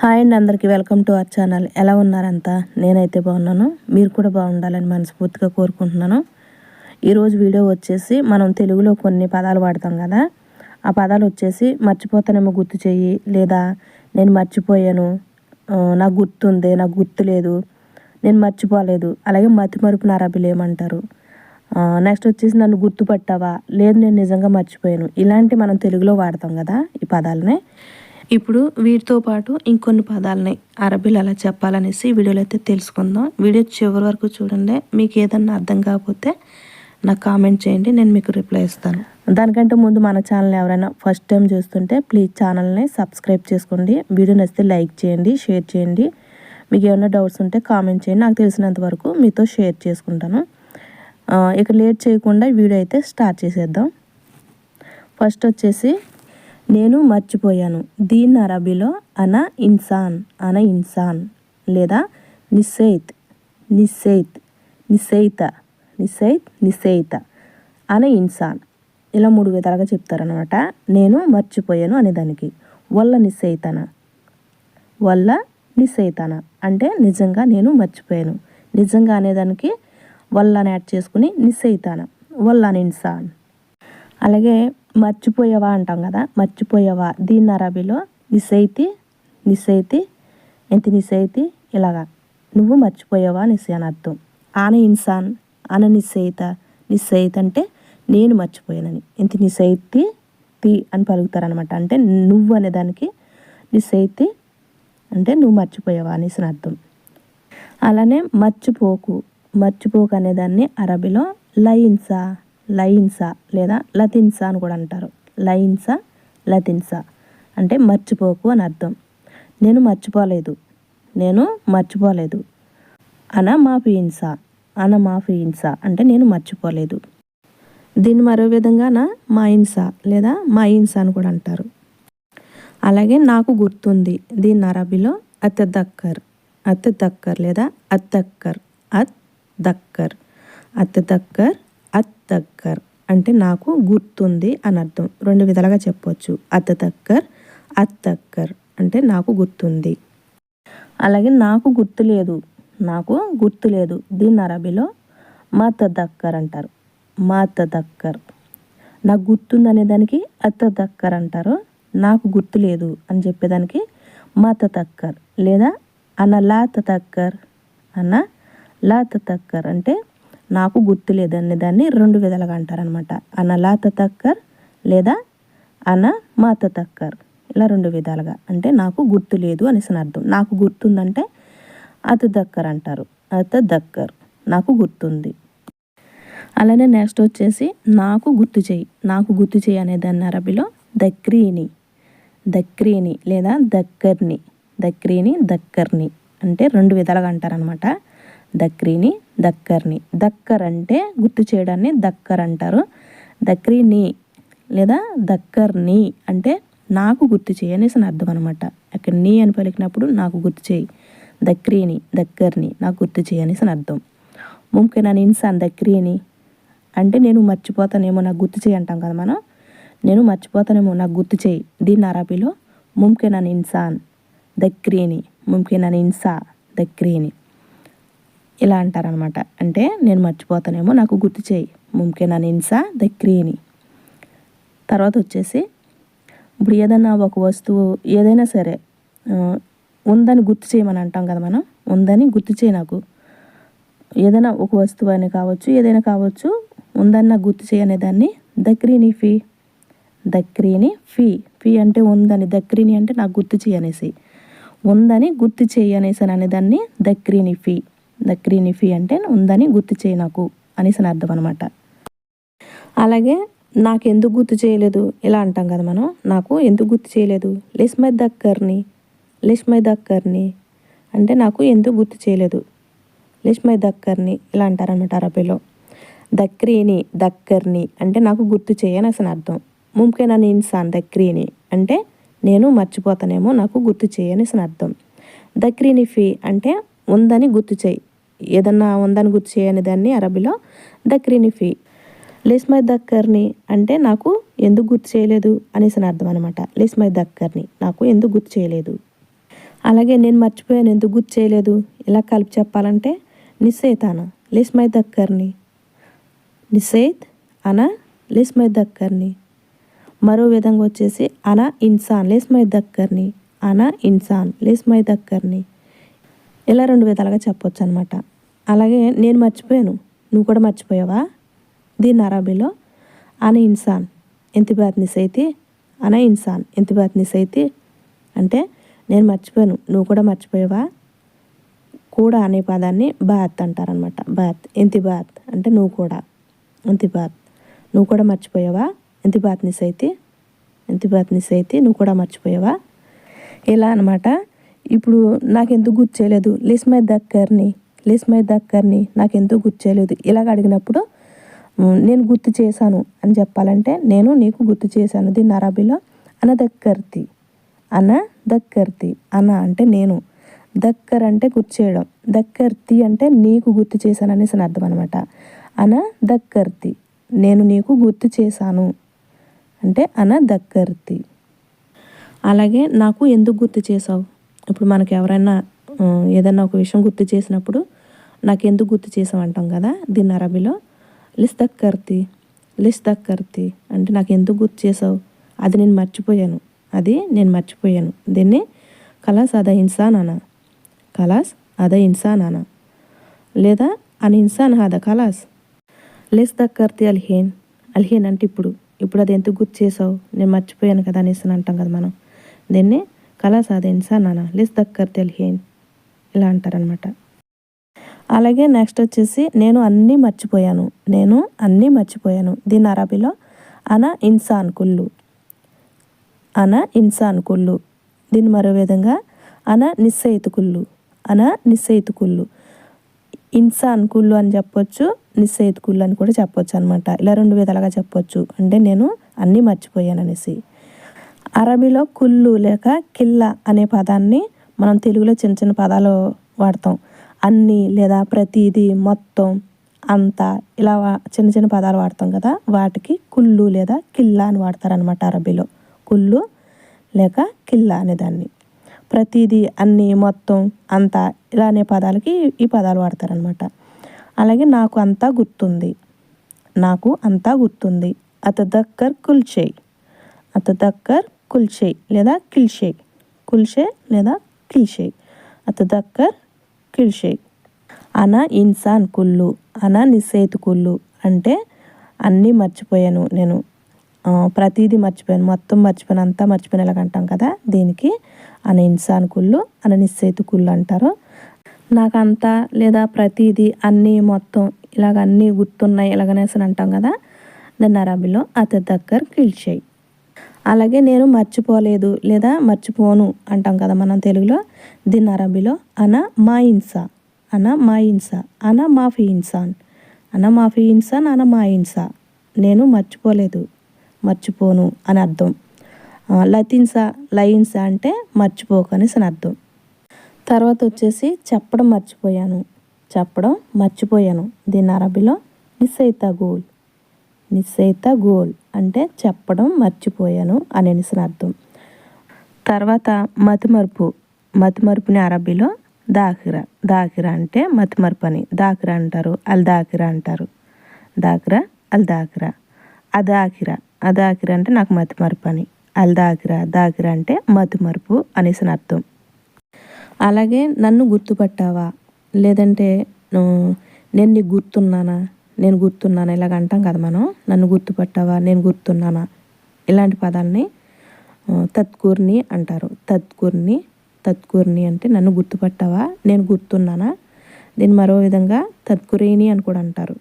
Hi అండి అందరికీ welcome to our channel. ఎలా ఉన్నారంతా? నేనైతే బాగున్నాను. మీరు కూడా బాగుండాలని మనస్ఫూర్తిగా కోరుకుంటున్నాను. ఈరోజు వీడియో వచ్చేసి మనం తెలుగులో కొన్ని పదాలు వాడతాం కదా? ఆ పదాలు వచ్చేసి మర్చిపోతానేమో గుర్తు చెయ్యి లేదా నేను మర్చిపోయాను నాకు గుర్తుంది నాకు గుర్తు లేదు నేను మర్చిపోలేదు. అలాగే మతి మరుపు నరబిలు ఏమంటారు? నెక్స్ట్ వచ్చేసి నన్ను గుర్తుపట్టావా? లేదు నేను నిజంగా మర్చిపోయాను. ఇలాంటి మనం తెలుగులో వాడతాం కదా ఈ పదాలని. ఇప్పుడు వీటితో పాటు ఇంకొన్ని పదాలని అరబీలు అలా చెప్పాలనేసి వీడియోలో అయితే తెలుసుకుందాం. వీడియో చివరి వరకు చూడండి. మీకు ఏదన్నా అర్థం కాకపోతే నాకు కామెంట్ చేయండి. నేను మీకు రిప్లై ఇస్తాను. దానికంటే ముందు మన ఛానల్ ఎవరైనా ఫస్ట్ టైం చూస్తుంటే ప్లీజ్ ఛానల్ని సబ్స్క్రైబ్ చేసుకోండి. వీడియో నచ్చితే లైక్ చేయండి షేర్ చేయండి. మీకు ఏమైనా డౌట్స్ ఉంటే కామెంట్ చేయండి. నాకు తెలిసినంత వరకు మీతో షేర్ చేసుకుంటాను. ఇక లేట్ చేయకుండా వీడియో అయితే స్టార్ట్ చేసేద్దాం. ఫస్ట్ వచ్చేసి నేను మర్చిపోయాను. దీన్ అరబీలో అన ఇన్సాన్ అన ఇన్సాన్ లేదా నిస్సైత్ నిస్సైత్ నిస్సైత నిస్సైత్ నిస్సైత అన ఇన్సాన్ ఇలా మూడు విధాలుగా చెప్తారనమాట నేను మర్చిపోయాను అనేదానికి. వల్ల నిస్సైతన వల్ల నిస్సైతన అంటే నిజంగా నేను మర్చిపోయాను. నిజంగా అనేదానికి వల్లని యాడ్ చేసుకుని నిస్సైతాన వల్ల ఇన్సాన్. అలాగే మర్చిపోయావా అంటాం కదా మర్చిపోయావా? దీన్ని అరబీలో నిసైతి నిసైతి ఎంత నిసైతి ఇలాగా. నువ్వు మర్చిపోయావా నిస్సై అని అర్థం. ఆన ఇన్సాన్ ఆన నిస్సైత నిస్సైత అంటే నేను మర్చిపోయానని. ఇంత నిసైతి తి అని పలుకుతారనమాట అంటే నువ్వు అనే దానికి నిస్సైతి అంటే నువ్వు మర్చిపోయావా అనేసి అర్థం. అలానే మర్చిపోకు మర్చిపోకు అనేదాన్ని అరబీలో లయిన్సా లైన్సా లేదా లతిన్సా అని కూడా అంటారు. లైన్సా లతిన్సా. అంటే మర్చిపోకు అని అర్థం. నేను మర్చిపోలేదు. నేను మర్చిపోలేదు. అన మా ఫీన్సా అన మా ఫీన్సా అంటే నేను మర్చిపోలేదు. దీన్ని మరో విధంగా నా మా ఇన్సా లేదా మా ఇన్సా అని కూడా అంటారు. అలాగే నాకు గుర్తుంది దీన్ని అరబీలో అత్ దక్కర్ అత్ దక్కర్ లేదా అత్తక్కర్ అత్ దక్కర్ అత్ దక్కర్ అత్తక్కర్ అంటే నాకు గుర్తుంది అని అర్థం. రెండు విధాలుగా చెప్పవచ్చు అత్తక్కర్ అత్తక్కర్ అంటే నాకు గుర్తుంది. అలాగే నాకు గుర్తు లేదు. నాకు గుర్తు లేదు. దీని అరబీలో మాతదక్కర్ అంటారు. మాతదక్కర్ నాకు గుర్తుంది అనేదానికి అత్తదక్కర్ అంటారు. నాకు గుర్తు లేదు అని చెప్పేదానికి మాతతక్కర్ లేదా అన్న లాత తక్కర్ అన్న లాత తక్కర్ అంటే నాకు గుర్తు లేదనే దాన్ని రెండు విధాలుగా అంటారనమాట అనలాత తక్కర్ లేదా అన మాత తక్కర్ ఇలా రెండు విధాలుగా. అంటే నాకు గుర్తు లేదు అనేసి అర్థం. నాకు గుర్తుందంటే అత దక్కర్ అంటారు. అత దక్కర్ నాకు గుర్తుంది. అలానే నెక్స్ట్ వచ్చేసి నాకు గుర్తు చేయి. నాకు గుర్తు చేయి అనే దాన్ని అరబిలో దక్రీని. దక్రీని లేదా దక్కర్ని. దక్రీని దక్కర్ని. అంటే రెండు విధాలుగా అంటారనమాట దక్రీని దక్కర్ని. దక్కర్ అంటే గుర్తు చేయడాన్ని దక్కర్ అంటారు. దక్రీని లేదా దక్కర్ని అంటే నాకు గుర్తు చేయి అనేసి అర్థం అనమాట అక్కడ నీ అని పలికినప్పుడు నాకు గుర్తు చేయి. దక్రీని దక్కర్ని నాకు గుర్తు చేయి అనేసి అర్థం. ముంకే నన్ను ఇన్సాన్ దక్రీని అంటే నేను మర్చిపోతానేమో నాకు గుర్తు చేయి అంటాం కదా మనం. నేను మర్చిపోతానేమో నాకు గుర్తు చేయి. దీన్ని అరబీలో ముంకే నన్ను ఇన్సాన్ దక్రీని ముంకే నన్ను ఇన్సా దక్రీని. ఇలా అంటారనమాట. అంటే నేను మర్చిపోతానేమో నాకు గుర్తు చేయి. ముంకేనా నిన్సా దక్రీని. తర్వాత వచ్చేసి ఇప్పుడు ఏదైనా ఒక వస్తువు ఏదైనా సరే ఉందని గుర్తు చేయమని అంటాం కదా మనం. ఉందని గుర్తు చేయి నాకు. ఏదైనా ఒక వస్తువు అని కావచ్చు ఏదైనా కావచ్చు ఉందని నాకు గుర్తు చేయనే దాన్ని దక్రీని ఫీ. దక్రీని ఫీ. ఫీ అంటే ఉందని దక్రీని అంటే నాకు గుర్తు చేయనేసి ఉందని గుర్తు చేయనేసి అనేసి అనేదాన్ని దక్రీని ఫీ. దక్రీనిఫీ అంటే ఉందని గుర్తు చేయి నాకు అనేసి అర్థం అనమాట అలాగే నాకు ఎందుకు గుర్తు చేయలేదు ఇలా అంటాం కదా మనం నాకు ఎందుకు గుర్తు చేయలేదు? లిస్మై దక్కర్ని లిస్మై దక్కర్ని అంటే నాకు ఎందుకు గుర్తు చేయలేదు? లిస్మై దక్కర్ని ఇలా అంటారనమాట అరబీలో. దక్రీని దక్కర్ని అంటే నాకు గుర్తు చేయని అసలు అర్థం. ముంకేనా ఇన్సాన్ దక్రీని అంటే నేను మర్చిపోతానేమో నాకు గుర్తు చేయని అర్థం. దక్రీని ఫీ అంటే ఉందని గుర్తు చేయి. ఏదన్నా ఉందని గుర్తు అనే దాన్ని అరబీలో దక్రినిఫీ లెస్మై దక్కర్ని అంటే నాకు ఎందుకు గుర్తు చేయలేదు అనేసి అర్థం అనమాట లెస్మై దక్కర్ని నాకు ఎందుకు గుర్తు చేయలేదు. అలాగే నేను మర్చిపోయాను ఎందుకు గుర్తు చేయలేదు. ఇలా కలిపి చెప్పాలంటే నిస్సేత్ అన మై దక్కర్ని. నిస్సేత్ అన లిస్మై దక్కర్ని. మరో విధంగా వచ్చేసి అన ఇన్సాన్ లేస్ మై దక్కర్ని. అన ఇన్సాన్ లేస్ మై దక్కర్ని. ఇలా రెండు విధాలుగా చెప్పొచ్చు అనమాట అలాగే నేను మర్చిపోయాను. నువ్వు కూడా మర్చిపోయావా? దీన్ని అరబీలో అన ఇన్సాన్. ఎంత బాత్ నిసైతి? అన ఇన్సాన్. ఎంత బాత్ నిసైతి? అంటే నేను మర్చిపోయాను. నువ్వు కూడా మర్చిపోయావా? కూడా అనే పదాన్ని బాత్ అంటారనమాట. బాత్. ఎంతి బాత్? అంటే నువ్వు కూడా. ఎంతి బాత్? నువ్వు కూడా మర్చిపోయావా? ఎంతి బాత్ నిసైతి? ఎంతి బాత్ నిసైతి? నువ్వు కూడా మర్చిపోయావా? ఇలా అనమాట. ఇప్పుడు నాకు ఎందుకు గుర్తు చేయలేదు. లిస్ మై దక్కర్ని లిస్ మై దక్కర్ని నాకు ఎందుకు గుర్తు చేయలేదు. ఇలాగ అడిగినప్పుడు నేను గుర్తు చేశాను అని చెప్పాలంటే నేను నీకు గుర్తు చేశాను. దీన్ని అరబీలో అన దక్కర్తి అన దక్కర్తి అన అంటే నేను దక్కర్ అంటే గుర్చేయడం దక్కర్తి అంటే నీకు గుర్తు చేశాను అనేసి అర్థం అనమాట అన దక్కర్తి నేను నీకు గుర్తు చేశాను అంటే అన దక్కర్తి. అలాగే నాకు ఎందుకు గుర్తు చేసావు ఇప్పుడు మనకి ఎవరైనా ఏదైనా ఒక విషయం గుర్తు చేసినప్పుడు నాకు ఎందుకు గుర్తు చేసావు అంటాం కదా దీన్ని అరబీలో. లిస్తక్ దక్కర్తి లిస్తక్ కర్తి అంటే నాకు ఎందుకు గుర్తు చేసావు? అది నేను మర్చిపోయాను. అది నేను మర్చిపోయాను. దీన్ని కలాస్ అద ఇన్సాన్ అనా కలాస్ అద ఇన్సాన్ అనా లేదా అన్ ఇన్సాన్ హాద కలాస్? లెస్ దక్కర్తి అల్హేన్ అల్హేన్ అంటే ఇప్పుడు. ఇప్పుడు అది ఎందుకు గుర్తు చేసావు? నేను మర్చిపోయాను కదా అనేసి అని అంటాం కదా మనం. దీన్ని కలాస్ అదే ఇన్సాన్ నాన్న లెస్ దక్కర్తి అల్హేన్ ఇలా అంటారనమాట అలాగే నెక్స్ట్ వచ్చేసి నేను అన్నీ మర్చిపోయాను నేను అన్నీ మర్చిపోయాను. దీని అరబీలో అన ఇన్సాన్ కుళ్ళు అన ఇన్సాన్ కుళ్ళు దీన్ని మరో విధంగా అన నిస్సయితు కుల్లు అన నిస్సయితు ఇన్సాన్ కుళ్ళు అని చెప్పొచ్చు నిస్సయిత్ కుళ్ళు అని కూడా చెప్పొచ్చు అనమాట ఇలా రెండు విధాలుగా చెప్పొచ్చు. అంటే నేను అన్నీ మర్చిపోయాను అనేసి అరబీలో కుళ్ళు లేక కిల్లా అనే పదాన్ని మనం తెలుగులో చిన్న చిన్న పదాలు వాడతాం. అన్ని లేదా ప్రతిదీ మొత్తం అంతా ఇలా వా- చిన్న చిన్న పదాలు వాడతాం కదా. వాటికి కుళ్ళు లేదా కిల్లా అని వాడతారనమాట అరబీలో. కుళ్ళు లేక కిల్లా అనే దాన్ని. ప్రతిదీ అన్ని మొత్తం అంతా ఇలా అనే పదాలకి ఈ పదాలు వాడతారనమాట అలాగే నాకు అంతా గుర్తుంది. నాకు అంతా గుర్తుంది. అత దక్కర్ కుల్చేయ్. అత కుల్షే లేదా కిల్షే. కుల్షే లేదా కిల్షేయ్ అత దక్కర్ కిల్షేయ్ అన ఇన్సాన్ కుళ్ళు అన నిస్సేతు కుళ్ళు అంటే అన్నీ మర్చిపోయాను నేను. ప్రతిదీ మర్చిపోయాను. మొత్తం మర్చిపోయాను. అంతా మర్చిపోయిన ఇలాగ అంటాం కదా దీనికి. అన ఇన్సాన్ కుళ్ళు అన నిశ్చేతు కుళ్ళు అంటారు. నాకు లేదా ప్రతిదీ అన్నీ మొత్తం ఇలాగ అన్నీ గుర్తున్నాయి ఇలాగనేసి అంటాం కదా. దాన్ని అరబీలో అత దగ్గర కిల్చేయి అలాగే నేను మర్చిపోలేదు లేదా మర్చిపోను అంటాం కదా మనం తెలుగులో. దీన్ని అరబీలో అన మా ఇన్సా అన మా ఇన్సా అన మాఫీ ఇన్సాన్ అన మాఫీ ఇన్సాన్ అన మా ఇన్సా. నేను మర్చిపోలేదు మర్చిపోను అని అర్థం. లతిన్సా లయిన్సా అంటే మర్చిపోకు అనేసి అర్థం. తర్వాత వచ్చేసి చెప్పడం మర్చిపోయాను చెప్పడం మర్చిపోయాను. దీని అరబీలో నిస్సైత గోల్ నిస్సైత గోల్. అంటే చెప్పడం మర్చిపోయాను అని అర్థం. తర్వాత మతిమరుపు. మతిమరుపుని అరబీలో దాకిరా. దాకిరా అంటే మతిమరుపు అని. దాకిరా అంటారు. అల్ దాకిరా అంటారు. దాకిరా అల్ దాకిరా. అదాకిరా. అదాకిరా అంటే నాకు మతిమరుపు అని. అల్ దాకిరా దాకిరా అంటే మతిమరుపు అనేసిన అర్థం. అలాగే నన్ను గుర్తుపట్టావా? లేదంటే నేను నీకు గుర్తున్నానా? నేను గుర్తున్నాను? ఇలాగ అంటాం కదా మనం. నన్ను గుర్తుపట్టావా? నేను గుర్తున్నానా? ఇలాంటి పదాలని తత్కూర్ని అంటారు. తత్కూర్ని తత్కూర్ని అంటే నన్ను గుర్తుపట్టావా? నేను గుర్తున్నానా? దీన్ని మరో విధంగా తత్కురేని అని కూడా అంటారు.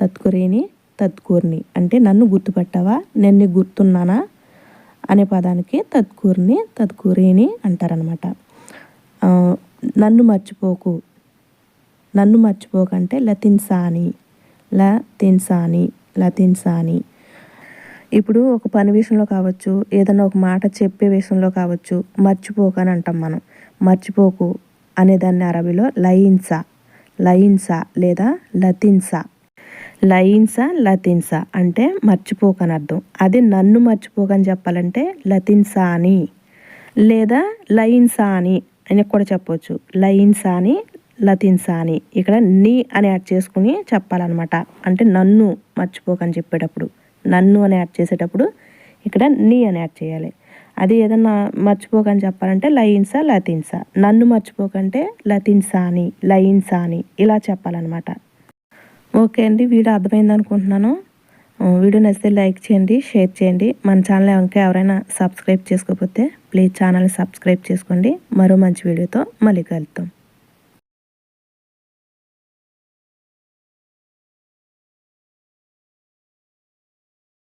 తత్కురేని తత్కూర్ని అంటే నన్ను గుర్తుపట్టావా? నేను నీకు గుర్తున్నానా? అనే పదానికి తత్కూర్ని తత్కూరేని అంటారనమాట నన్ను మర్చిపోకు. నన్ను మర్చిపోకంటే లతిన్సాని లతిన్సాని. తిన్సాని ఇప్పుడు ఒక పని విషయంలో కావచ్చు ఏదైనా ఒక మాట చెప్పే విషయంలో కావచ్చు మర్చిపోక అని అంటాం మనం. మర్చిపోకు అనే దాన్ని అరబీలో లయిన్సా లయిన్సా లేదా లతిన్సా. లయిన్సా లతిన్సా అంటే మర్చిపోకని అర్థం. అదే నన్ను మర్చిపోకని చెప్పాలంటే లతిన్సా అని లేదా లయిన్సా అని అని కూడా చెప్పవచ్చు లయిన్సా అని లతిన్సాని ఇక్కడ నీ అని యాడ్ చేసుకుని చెప్పాలన్నమాట. అంటే నన్ను మర్చిపోకని చెప్పేటప్పుడు. నన్ను అని యాడ్ చేసేటప్పుడు ఇక్కడ నీ అని యాడ్ చేయాలి. అది ఏదన్నా మర్చిపోకని చెప్పాలంటే లయిన్సా లతిన్సా. నన్ను మర్చిపోకంటే లతిన్సాని లయిన్సాని అని ఇలా చెప్పాలన్నమాట. ఓకే అండి వీడియో అర్థమైంది అనుకుంటున్నాను. వీడియో నచ్చితే లైక్ చేయండి షేర్ చేయండి. మన ఛానల్ ఇంకా ఎవరైనా సబ్స్క్రైబ్ చేసుకోకపోతే ప్లీజ్ ఛానల్ సబ్స్క్రైబ్ చేసుకోండి. మరో మంచి వీడియోతో మళ్ళీ కలుద్దాం.